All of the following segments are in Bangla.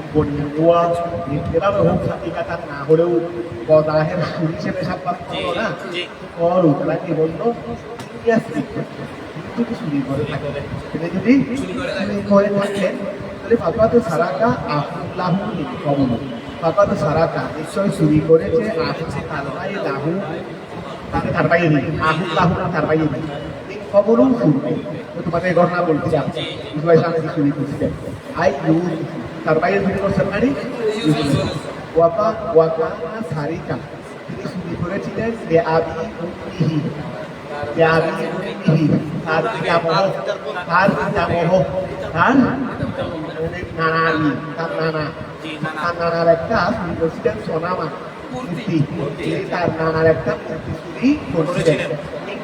ইসমাইলের সাথে বাইরে এখন বন্যুয়া এভাবে হোক না হলেও বদাহের সুর হিসেবে সাব্বাত করো না কি বলল ইয়াসরিন চুরি করে থাকে তিনি যদি চুরি করে থাকেন তাহলে ফাকাদ সারাকা আহুল্লাহ কবল ফাকাদ সারাকা নিশ্চয় চুরি করেছে আহু তার ভাই লাহু তাকে তার বাইরে দিই আহু লাহু না তার বাইরে দিই খবরও শুনবে তো তোমাকে ঘটনা বলতে যাচ্ছি ইসমাইল সামনে চুরি করছিলেন আই ইউ তার বাইরে চুরি করছেন মানে ওয়াকা ওয়াকা সারিকা তিনি চুরি করেছিলেন যে আবি উম্মিহি যে আবি উম্মিহি তার পিতামহ তার পিতামহ তার নানারি তার নানা তার নানার একটা চুরি করছিলেন সোনামা মূর্তি তিনি তার নানার একটা মূর্তি চুরি করছিলেন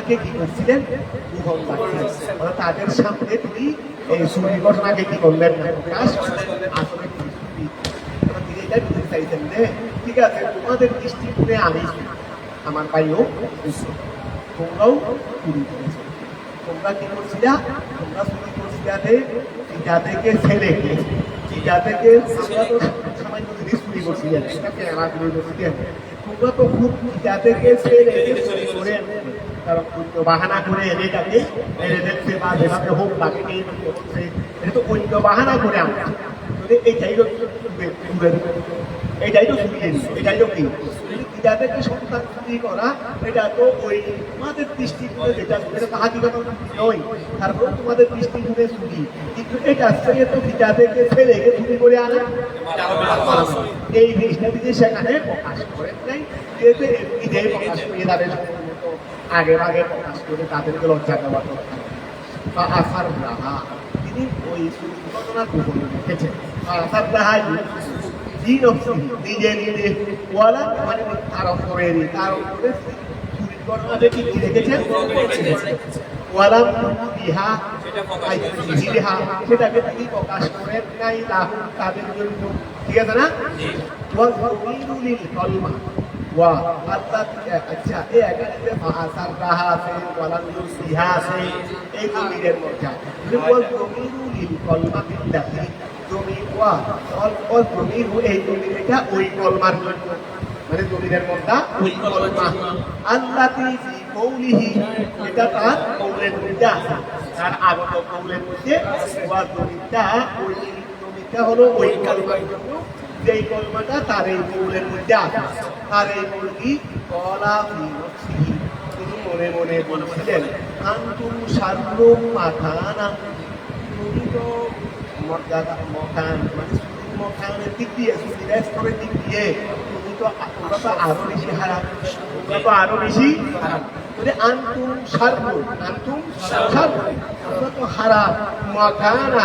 ঘটনাকে কি করছিলেন? তাদের সামনে তিনি এই সুন্দরী ঘটনাকে কি করলেন না? প্রকাশ আসলে তিনি বুঝতে চাইছেন যে, ঠিক আছে, তোমাদের দৃষ্টিকোণে আমি, আমার ভাইও। তোমরাও চুরি করেছ। তোমরা কি করছিলা? তোমরা চুরি করছিলাতে চিটা থেকে ছেড়ে চিটা থেকে আমরা তো সামান্য চুরি করছিলেন চুরি তোমরা তো খুব চিটা থেকে ছেড়ে চুরি করে বাহানা করে করে আনছে। তোমাদের দৃষ্টিকোণে যেটা, এটা তো হাকিগত নয়। তারপর কিন্তু এটা তো যাদেরকে ছেলেকে চুরি করে আনে। এই জিনিসটা তিনি সেখানে প্রকাশ করেন নাই যেহেতু নিজেই প্রকাশ করে তাদের আগে আগে প্রকাশ করে তাদেরকে লজ্জা দেওয়া দরকার বা আসার রাহা। তিনি ওই ঘটনা গোপনে রেখেছেন। আসার রাহা নিজে নিজে ওয়ালা মানে তার অন্তরেরই তার কি রেখেছেন ওয়ালাম বিহা বিহা সেটাকে তিনি প্রকাশ করেন নাই তাদের জন্য ঠিক আছে না? ওয়াল লিল কলমা ওয়া আল্লাহ আচ্ছা এই রাহা আছে এই জমিনের এটা ওই কলমার মানে জমিনের মধ্যে ওই কলমা তার কৌলের মধ্যে আছে তার আগত কৌলের মধ্যে ওয়া ওই জমিটা হলো ওই কলমার জন্য যেই কলমাটা তার এই কৌলের মধ্যে আছে তার এই কৌলটি কলা তিনি মনে মনে বলছিলেন, আন্তুম সার্বম মাথানা তুমি তো মর্যাদা মকান মানে মকানের দিক দিয়ে শুধু রেস্তোরের দিক দিয়ে তুমি তো তোমরা তো আরও বেশি হারাম। তোমরা তো আরও বেশি হারাম। বলে, আন্তুম সার্ব আন্তুম সার্ব। তোমরা তো হারাম মকানা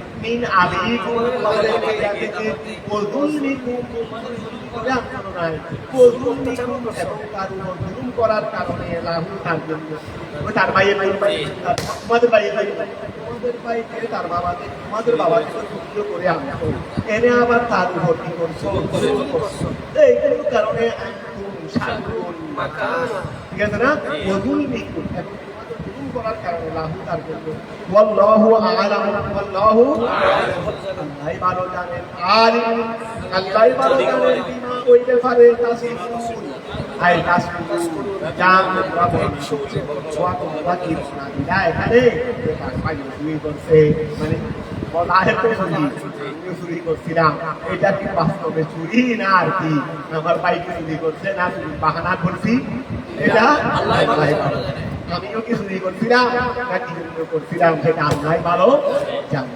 মিন ভাইয়া করে আনন্দ নাই ওযুলমিকুম এবং তার উপর জুলুম করার কারণে লাহু তার জন্য তার ভাইয়ের ভাই ভাই তোমাদের ভাইয়ের ভাই তোমাদের ভাইকে তার বাবাকে তোমাদের বাবাকে সহ্য করে আনতো এনে আবার তার উপর কি করছ এই কোনো কারণে শারুন মাকানা ঠিক আছে না এখন তোমাদের জুলুম করার কারণে লাহু তার জন্য। ওয়াল্লাহু আ'লাম ওয়াল্লাহু আল্লাহ ভালো জানেন আলিম। আল্লাহ ভালো জানেন বিমা ওই ব্যাপারে তাসিফুন আই তাসিফুন জান রাব্বুল ওয়া তোমরা কি না। দিলা এখানে যে পাঁচ চুরি করছে। মানে বলা তো চুরি। চুরি করছিলাম। এটা কি বাস্তবে চুরি না আর কি? আমার বাইক চুরি করছে না বাহানা করছি। এটা আল্লাহ ভালো জানে। আমিও কিছু নিয়ে করছিলাম না কি করছিলাম সেটা আল্লাহ ভালো জানে।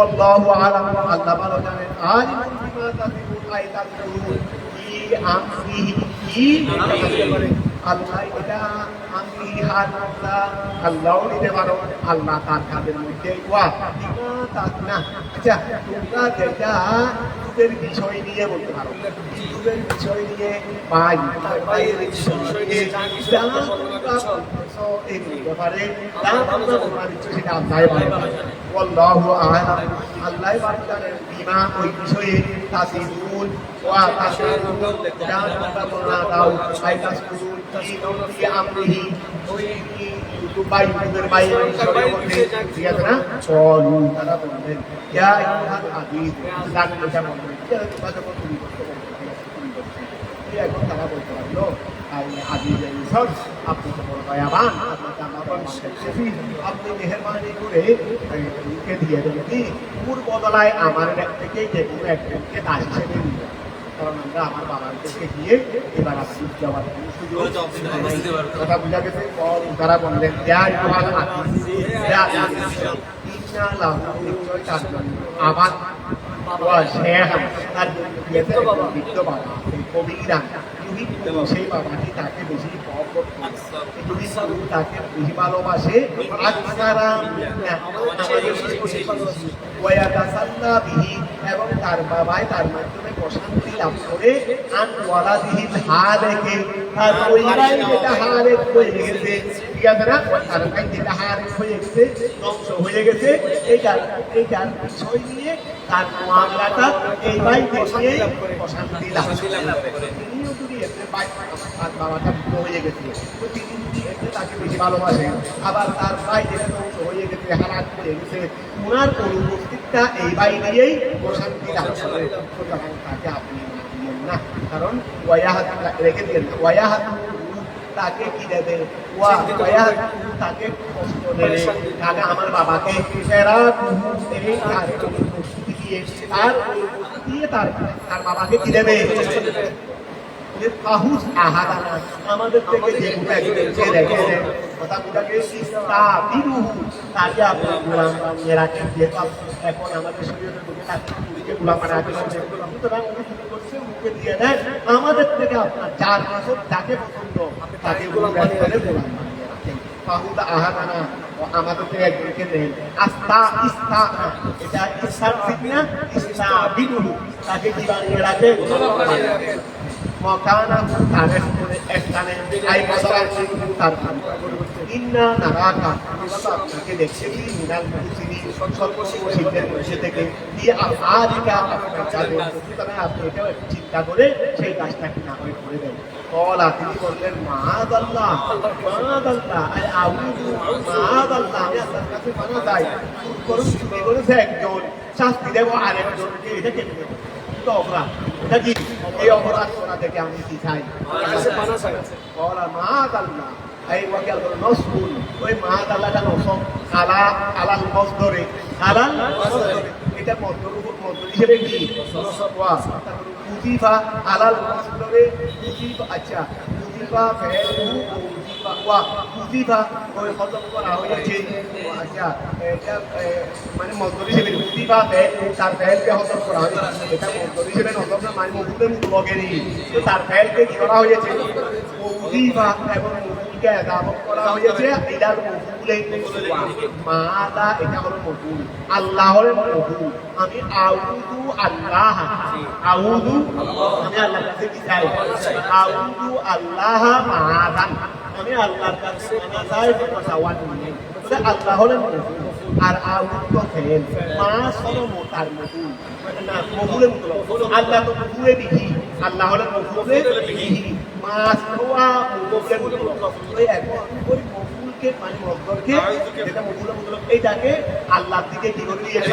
আল্লাহু আলাম। আল্লাহ ভালো জানেন। আজ কি আমরি কি আল্লাহ এটা আমি আল্লাহ নিতে পারো আল্লাহ তার কাজের মধ্যে ওয়া আচ্ছা তোমরা যেটা হিন্দুদের বিষয় নিয়ে বলতে পারো হিন্দুদের বিষয় নিয়ে ভাই ভাইয়ের বিষয় নিয়ে এই ব্যাপারে যা তোমরা তোমরা দিচ্ছ সেটা আল্লাহ ভালো ওয়াল্লাহু আ'লাম আল্লাহ ভালো বিমা ওই বিষয়ে তাসিবুন ওয়া তাসিবুন যা তোমরা বলনা দাও আই তাসিবুন কি কি আমরিহি ঠিক আছে তারা বলতে পারল আজিজ ইসর আপনি তো বড় দয়াবান আপনাকে আমরা আপনি মেহরবানি করে দিয়ে দেবেন কি পুর বদলায় আমার এক থেকে যে কোনো হিসেবে নিয়ে কারণ আমরা আমার বাবার কাছে গিয়ে এবার আপনি যাওয়ার কথা বুঝা গেছে তারা বললেন ইন্না লাহু নিশ্চয় তার বাবা কবিরা সেই বাবাটি তাকে বেশি তাকে ভালোবাসে। এবং তার বাবাই তার মাধ্যমে প্রশান্তি লাভ করে। আন ওয়ালাদিহিল হালেকে তার পরিবার যেটা হালেক হয়ে গেছে, ঠিক তার ভাই যেটা হালেক হয়ে গেছে হয়ে গেছে। এইটার এইটার বিষয় নিয়ে তার মামলাটা এই নিয়ে প্রশান্তি লাভ করে। তাকে কি দেবে? ওয়া ওয়াহাত তাকে আমার বাবাকে সেরা এই তার অনুপস্থিতি তার তার বাবাকে কি দেবে? আমাদের থেকে যে গুণা রেখে তাকে আপনি গোলাম বানিয়ে রাখেন। যেহেতু এখন আমাদের শরীরের মধ্যে তাকে গোলাম বানিয়ে রাখেন সুতরাং উনি শুরু করছে মুখে দিয়ে দেন। আমাদের থেকে আপনার যার পছন্দ যাকে পছন্দ তাকে গোলাম বানিয়ে গোলাম বানিয়ে রাখেন। ফাহুদা আহাদানা আমাদের থেকে একজনকে দেন। আস্তা ইস্তা এটা ইস্তার ঠিক না? ইস্তা তাকে কি বানিয়ে রাখে গোলাম বানিয়ে রাখে তার আপনাকে দেখছি মিনাল আপনার আপনি এটাও চিন্তা করে সেই কাজটা কি না করে করে দেন। কলা তিনি বললেন মাদ আল্লাহ মাদ আল্লাহ আই আউযু মাদ আল্লাহ আমি আল্লাহর কাছে পানা চাই। করুন চুরি করেছে একজন শাস্তি দেবো আরেকজনকে। এটা কেটে দেবো তো এটা কি এই অপরাধ করা থেকে আমি কি চাই? কলা মাদ আল্লাহ এই ওয়াকাল নসবুল ওই মা আল্লাহটা নসব আলা আলাল মসদরে আলাল মসদরে এটা মসদর উপর মসদর হিসেবে কি? উজিফা আলাল মসদরে উজিফা আচ্ছা উজিফা ফেলু ওয়া উজিফা ওই আচ্ছা এটা মানে হিসেবে ফেলকে খতম করা হয়েছে এটা হিসেবে না মানে এটার মফুলে মাদা, এটা হলো আল্লাহ আমি আউদু আল্লাহ। আউদু আমি আল্লাহর কাছে কি চাই? আউদু আল্লাহ মাদান। আমি আল্লাহর কাছে তো আল্লাহ হলেন মফুল আর ফেল মা সরো মোতার না মফুলে মফুল আল্লাহ তো মফুলে বিহি। আল্লাহ হলেন বিহি। মাছ মুগলের ওই এখন ওই মকুলকে মানে মকবরকে যেটা মকুল মকুল এইটাকে আল্লাহর দিকে কি করে দিয়েছে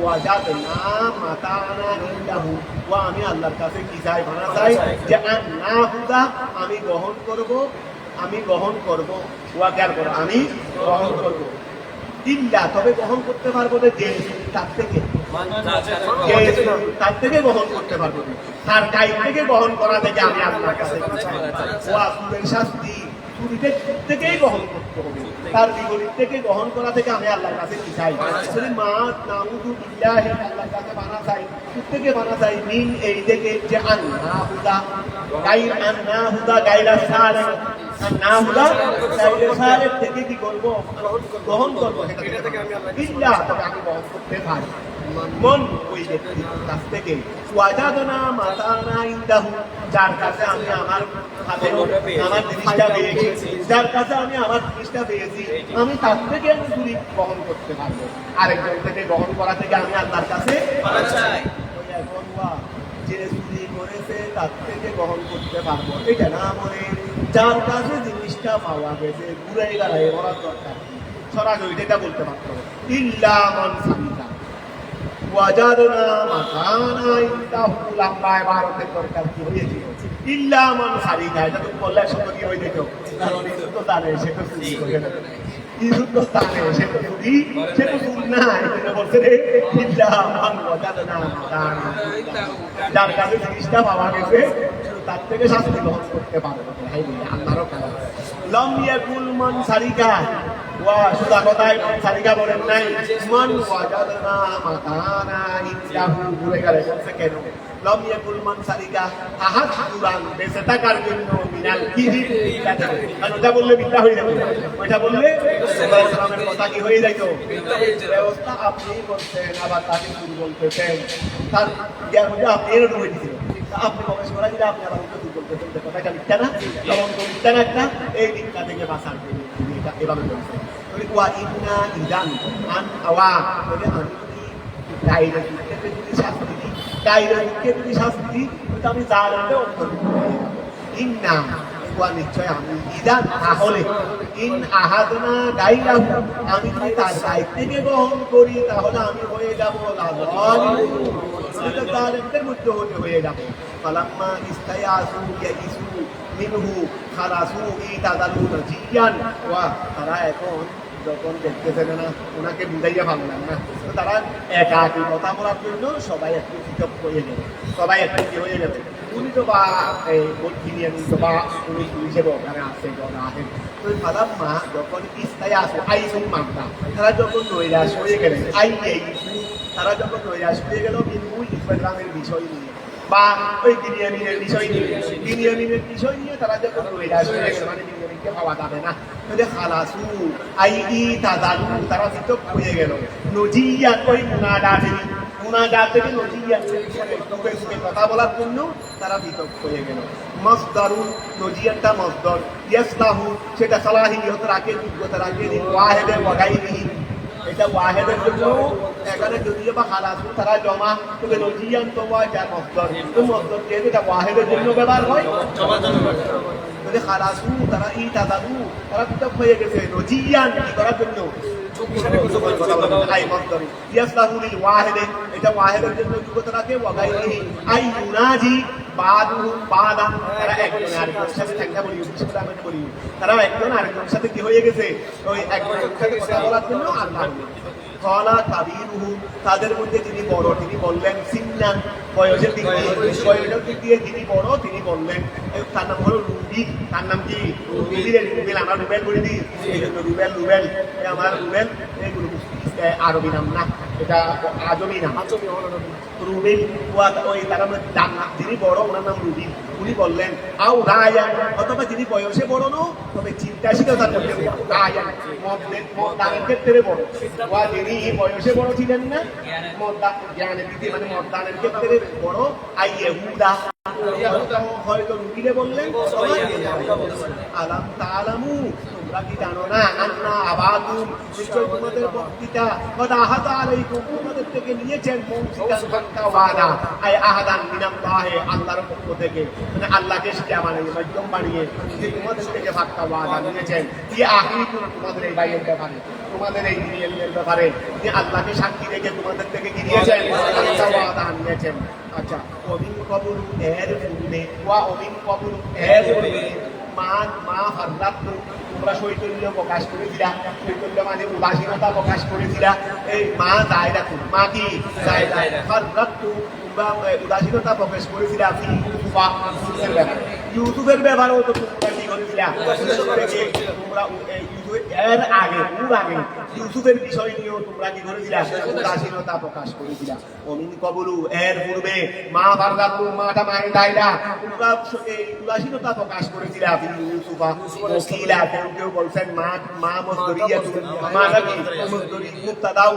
ওয়াজাদনা মাতানা ইল্লাহু ওয়া আমি আল্লাহর কাছে কি চাই চাই? যে না হুদা আমি গ্রহণ করব আমি গ্রহণ করব। করব? আমি গ্রহণ করব। ইল্লা তবে গ্রহণ করতে পারব না যে তার থেকে। তার থেকে গ্রহণ করতে পারব। তার গাইড থেকে গ্রহণ করা থেকে আমি আপনার কাছে শাস্তি। থেকেই গ্রহণ তার বিপরীত থেকে গ্রহণ করা থেকে আমি আল্লাহর কাছে কি চাই? আসলে মা নাউদু বিল্লাহি আল্লাহর কাছে বানা চাই প্রত্যেকে বানা চাই মিন এই থেকে যে আন্না হুদা গাইর আন্না হুদা গাইরা সালে আন্না হুদা গাইরা সালে থেকে কি করব গ্রহণ করব বিল্লাহ আমি গ্রহণ করতে পারি মন ওই ব্যক্তির কাছ থেকে ওয়াজাদনা মাতানা ইনদাহু যার কাছে আমি আমার আমার জিনিসটা পেয়েছি যার কাছে আমি আমার জিনিসটা পেয়েছি আমি তার থেকে আমি চুরি গ্রহণ করতে পারব। আরেকজন থেকে গ্রহণ করা থেকে আমি আল্লাহর কাছে যে চুরি করেছে তার থেকে গ্রহণ করতে পারব। এটা না মনে যার কাছে জিনিসটা পাওয়া গেছে ঘুরে গেলে ওরা দরকার? সরাসরি এটা বলতে পারতো। ইল্লা মান সামিতা। ওয়াজাদনা মাকানা ইনদাহু লম্বায় ভারতের দরকার কি হয়েছে? ইল্লা মান সারিকা এটা তো বললে শব্দ কি হয়ে যেত কারণ এই তো তারে সে তো চুরি করে তো তারে সে তো চুরি সে তো চুরি না এটা বলছে রে ইল্লা মান ওয়াজাদনা মাকানা যার কাছে জিনিসটা পাওয়া গেছে তার থেকে শাস্তি গ্রহণ করতে পারবে আল্লাহরও কাজ লম ইয়াকুল মান সারিকা। মান সারিকা বলেন নাই। মান মান জন্য বললে বিদ্যা হয়ে ওইটা বললে কথা কি হয়ে যাইতো? ব্যবস্থা আপনি করছেন আবার তাকে বলতেছেন তার মধ্যে আপনি আপনি প্রকাশ করা দিলে আপনি আবার উত্তর দুর্বল করতেন কথাটা মিথ্যা না তখন মিথ্যা না একটা এই দিকটা থেকে বাঁচার এটা এভাবে বলছে বলে ওয়া ইন্না ইদান আন আওয়া বলে আমি যদি দিকে যদি শাস্তি দিই দিকে যদি শাস্তি দিই তো আমি জানালে অন্তর্ভুক্ত। ইন্না ওয়া নিশ্চয় আমি ইদান তাহলে। ইন আহাদনা গাইরাহু আমি যদি তার থেকে গ্রহণ করি, তাহলে আমি হয়ে যাব জালেমদের মধ্যে হতে হয়ে যাবে। ফালাম্মা ইস্তায়াসু ইয়াইসু মিনহু খালাসু ইতাদালু নাজিয়ান। ওয়া তারা এখন যখন দেখতেছে না, ওনাকে বুঝাইয়া ভাবলাম না। তারা একাকি কথা বলার জন্য সবাই একটু পৃথক হয়ে গেল। সবাই একটু হয়ে গেছে? উনি তো বা, এই কিনিয়ান তো বা উনি হিসেবে ওখানে আসে আসেন তো ফালাম্মা যখন ইস্তায়াসু আইসুন মামলা তারা যখন নৈরাশ হয়ে গেলেন আই তারা যখন নৈরাশ হয়ে গেল কিন্তু ইসলামের বিষয় নিয়ে বা ওই বিনিয়ামিনের বিষয় নিয়ে বিনিয়ামিনের বিষয় নিয়ে তারা যখন নৈরাশ হয়ে গেল মানে বিনিয়ামিনকে পাওয়া যাবে না। খালাসু আই ই তাদালু তারা পৃথক হয়ে গেল, নজিয়া ওই মুনাডা সুখে সুখে কথা বলার জন্য তারা পৃথক হয়ে গেল। মসদারু নজিয়ানটা মসদর ইয়াসলাহু সেটা সালাহিয়ত রাখে যোগ্যতা রাখে ওয়াহেদে ওয়াগাইরিহি এটা ওয়াহেদের জন্য এখানে যদিও বা খালাসু তারা জমা তবে নজিয়ান তো ওয়া যা মসদর তো মসদর যেহেতু এটা ওয়াহেদের জন্য ব্যবহার হয় যদি খালাসু তারা ই তাদাদু তারা পৃথক হয়ে গেছে। নজিয়ান করার জন্য? আই মসদর ইয়াসলাহু লিল তারা একজন আরেকজনের সাথে ঠান্ডা বলি একজন আরেকজনের সাথে কি হয়ে গেছে? ওই একজন সাথে কথা বলার জন্য আল্লাহ কলা কাবিরুহু, তাদের মধ্যে যিনি বড়, তিনি বললেন দিয়ে, বয়সের দিক দিয়ে যিনি বড়, তিনি বললেন তার নাম হলো রুবি তার নাম কি? রুবেল। আমরা রুবেল বলে দিই। রুবেল রুবেল। আমার রুবেল আরবি নাম না এটা আজমি না। রুবিন ওয়া ওই তারা যিনি বড়, ওনার নাম রুবিন উনি বললেন, আও রায়ান। অথবা যিনি বয়সে বড় নো তবে চিন্তাশীলতার মধ্যে রায়ান মদ্দানের ক্ষেত্রে বড়। ওয়া যিনি বয়সে বড় ছিলেন না, মদ্দা জ্ঞানের দিকে মানে মদ্দানের ক্ষেত্রে বড়। আই ইহুদা। হয়তো রুবিনে বললেন আলাম তালামু কি জানো না আন্না আবাদুম নিশ্চয় তোমাদের বক্তৃতা কদ আহাদ আলাইকুম তোমাদের থেকে নিয়েছেন আহাদান মিনাল্লাহি আল্লাহর পক্ষ থেকে মানে আল্লাহকে শিখে বানিয়ে মাধ্যম বানিয়ে তোমাদের থেকে ফাক্কা ওয়াদা নিয়েছেন কি আহলিকুম তোমাদের এই বাইয়ের ব্যাপারে তোমাদের এই দিনের ব্যাপারে যে আল্লাহকে সাক্ষী রেখে তোমাদের থেকে কি নিয়েছেন ওয়াদা নিয়েছেন আচ্ছা অমিন কবুল এর পূর্বে ওয়া অমিন কবুল এর পূর্বে মা মা হাল্লাত তোমরা শৈতল্য প্রকাশ করেছিলা শৈতল্য মানে উদাসীনতা প্রকাশ করেছিলা এই মা দায়রা মা কি? উদাসীনতা প্রকাশ করেছিলা ইউসুফের ব্যাপারেও তো তোমরা কি করেছিলা? তোমরা এর আগে আগে ইউসুফের বিষয় নিয়েও তোমরা কি করেছিলা? উদাসীনতা প্রকাশ করেছিলা। অমিন কবলু এর পূর্বে মা বারদাতু মাটা মায়ের দায়রা, তোমরা উদাসীনতা প্রকাশ করেছিলা ইউসুফা। ওকিলা কেউ কেউ বলছেন, মা মা মজদুরিয়া মা নাকি মজদুরি মুক্তাদাউ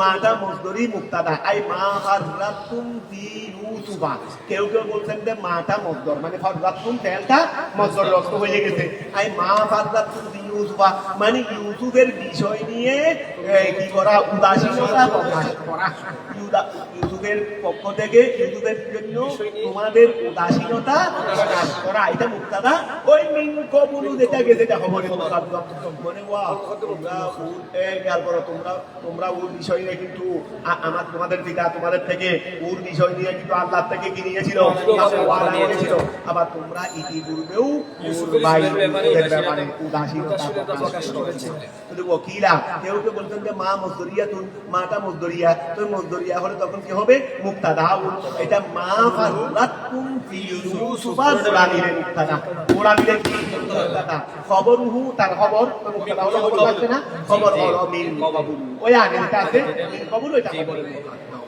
মাটা মজদুরি মুক্তাদা। আই, মা হাররাতুম ফি ইউসুফা। কেউ কেউ বলছেন যে মাটা মজদর মানে ফাররাতুম তেলটা মজদর রক্ত হয়ে গেছে। আই, মা ফাররাতুম ইউসুফা মানে ইউসুফের বিষয় নিয়ে কি করা? উদাসীনতা প্রকাশ করা। ইউসুফের পক্ষ থেকে ইউসুফের জন্য তোমাদের উদাসীনতা প্রকাশ করা। এটা মুক্তাদা ওই মিন কবুলু যেটা গেছে এটা মুকাদ্দম মানে ওয়া তোমরা তোমরা তোমরা ওর বিষয় নিয়ে কিন্তু আমার তোমাদের পিতা তোমাদের থেকে ওর বিষয় নিয়ে কিন্তু আল্লাহ থেকে কি নিয়েছিল? আবার তোমরা ইতিপূর্বেও ওর উদাসীনতা প্রকাশ করেছে। কিন্তু ওকিলা কেউ কেউ বলতেন যে মা মজদুরিয়া তুন মাটা মজদুরিয়া তো মজদুরিয়া হলে তখন কি হবে? মুক্তাদা এটা মা ফারুলাতুম ফি ইউসুফা মিলে মুক্তাদা। ওরা মিলে কি মুক্তাদা? খবরহু তার খবর? তো মুক্তাদা হলো খবর না? খবর হলো মিল কবুল ওই আগে আছে কবুল খবরের মুখাদ্দম।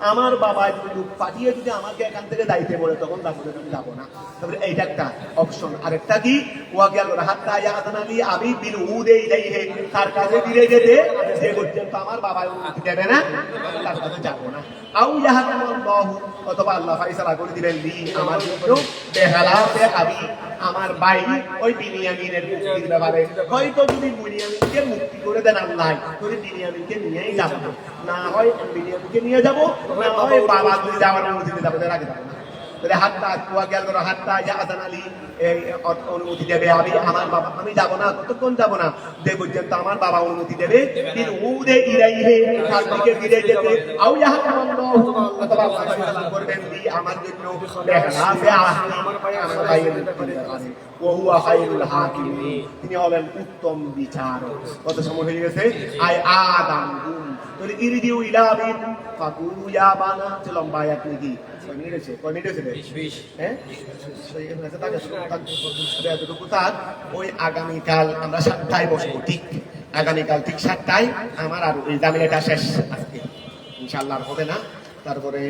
আমার বাবা পাঠিয়ে যদি আমাকে এখান থেকে দায়িত্বে বলে, তখন তারপরে আমি যাব না। তারপরে এইটা একটা অপশন আরেকটা কি? ওয়া গেল হাত্তা ইয়াদান আলী আমি বিল উদে ইলাইহি। তার কাছে ফিরে যেতে যে পর্যন্ত আমার বাবা অনুমতি দেবে না, তার কাছে যাব না। আউ ইয়াহাকাম অথবা আল্লাহ ফাইসালা করে দিলেন, লি, আমার আবি আমার মুক্তি করে দেন আল্লাহ, তাহলে বিনিয়ামিনকে নিয়েই যাব। না হয় না হয় বাবা যদি যাওয়ার অনুমতি দিতে যাব আগে যাব হাতটা কুয়া গেল হাতটা আজান আলী অনুমতি দেবে আমি, আমার বাবা, আমি যাব না, কতক্ষণ যাব না? যে পর্যন্ত আমার বাবা অনুমতি দেবে ফায়সালা করবেন আমার জন্য ওহুয়া তিনি হলেন উত্তম বিচারক। কত সময় হয়ে গেছে? আই আদাম গুম তাহলে ইরিদিউ ইলা ফাকুলু ইয়া বানা। যে লম্বা আয়াত নাকি কয় মিনিট হয়েছে? কয় মিনিট হয়েছে? হ্যাঁ? ওই আগামীকাল আমরা সাতটায় বসবো ঠিক? আগামীকাল ঠিক সাতটায়। আমার আর ওই জামিনাটা শেষ আজকে। ইনশাল্লাহ হবে না। তারপরে